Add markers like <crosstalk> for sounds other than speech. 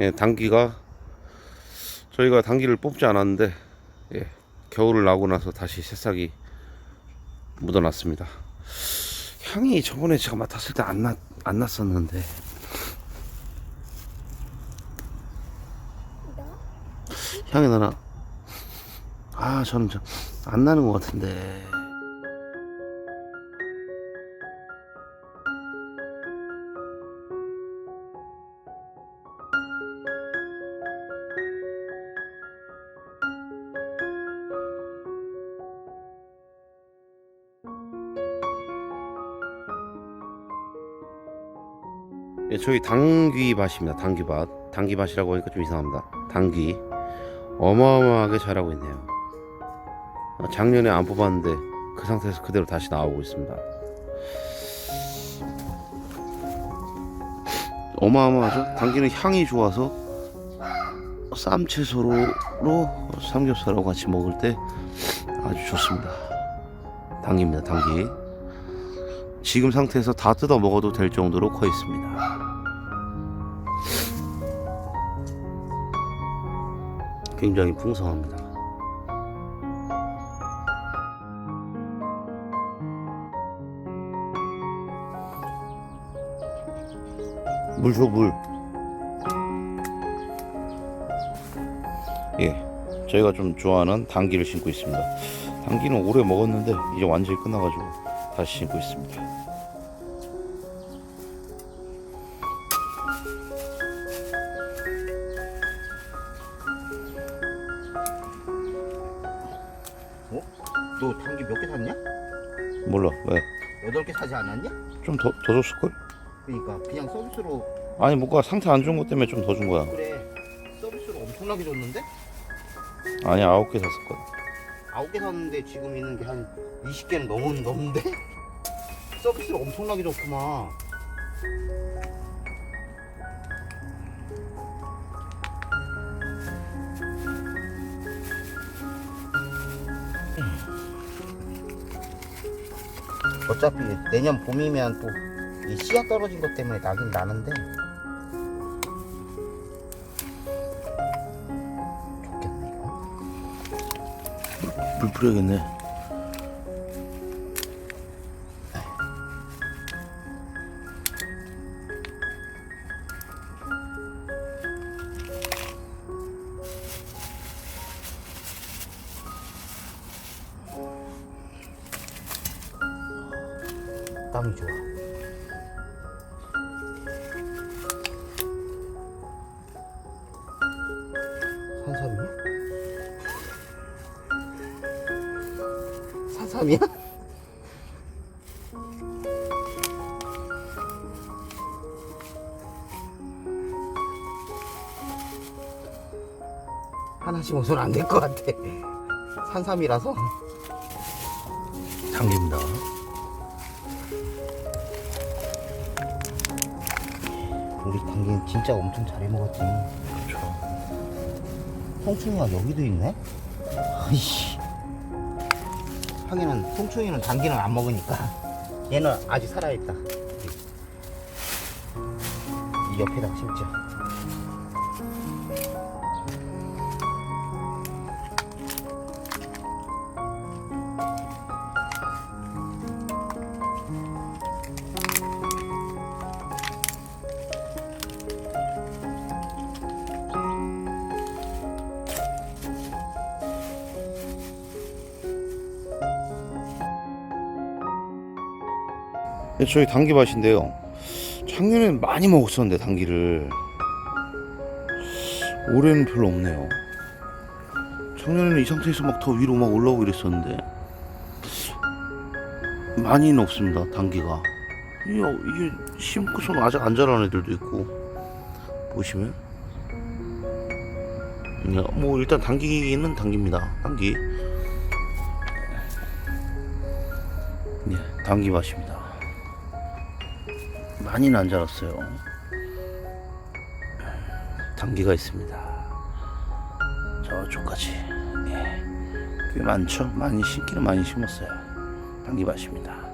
예, 당기가 저희가 당기를 뽑지 않았는데 예, 겨울을 나고 나서 다시 새싹이 묻어났습니다. 향이 저번에 제가 맡았을 때 안 났, 안 났었는데 향이 나나? 아 저는 저, 안 나는 것 같은데 예, 저희 당귀밭입니다. 당귀밭. 당귀밭이라고 하니까 좀 이상합니다. 당귀. 어마어마하게 자라고 있네요. 아, 작년에 안 뽑았는데 그 상태에서 그대로 다시 나오고 있습니다. 어마어마하죠? 당귀는 향이 좋아서 쌈채소로 삼겹살하고 같이 먹을 때 아주 좋습니다. 당귀입니다. 당귀. 지금 상태에서 다 뜯어 먹어도 될 정도로 커 있습니다. 굉장히 풍성합니다. 물 줘, 물. 예. 저희가 좀 좋아하는 당귀를 신고 있습니다. 당귀는 오래 먹었는데 이제 완전히 끝나가지고 하시고 있습니다. 어? 너 당기 몇 개 샀냐? 몰라 왜? 여덟 개 사지 않았냐? 좀 더 더 줬을걸? 그러니까 그냥 서비스로 아니 뭔가 상태 안 좋은 것 때문에 좀 더 준 거야. 그래 서비스로 엄청나게 줬는데? 아니 아홉 개 샀을 거야. 9개 샀는데 지금 있는 게 한 20개는 넘은, 넘는데? <laughs> 서비스를 엄청나게 좋구만. 어차피 내년 봄이면 또 이 씨앗 떨어진 것 때문에 나긴 나는데 물 뿌려야겠네. 좋아. 산삼이 야? 산삼이야? 하나씩 먹으면 안 될 것 같아. 산삼이라서. 당깁니다. 우리 당긴 진짜 엄청 잘해 먹었지. 그렇죠. 송충이가 여기도 있네? 아이씨. 하기는 송충이는 당기는 안 먹으니까 <laughs> 얘는 아직 살아있다. 이 옆에다. 네, 저희 당귀밭인데요. 작년엔 많이 먹었었는데 당귀를 올해는 별로 없네요. 작년에는 이 상태에서 막 더 위로 막 올라오고 이랬었는데 많이는 없습니다. 당귀가 이게, 이게 심고서는 아직 안 자란 애들도 있고 보시면 야, 뭐 일단 당귀는 당귀입니다. 당귀 네, 당귀밭입니다. 많이는 안 자랐어요. 단기가 있습니다. 저쪽까지. 예. 꽤 많죠? 많이 심기는 많이 심었어요. 단기밭입니다.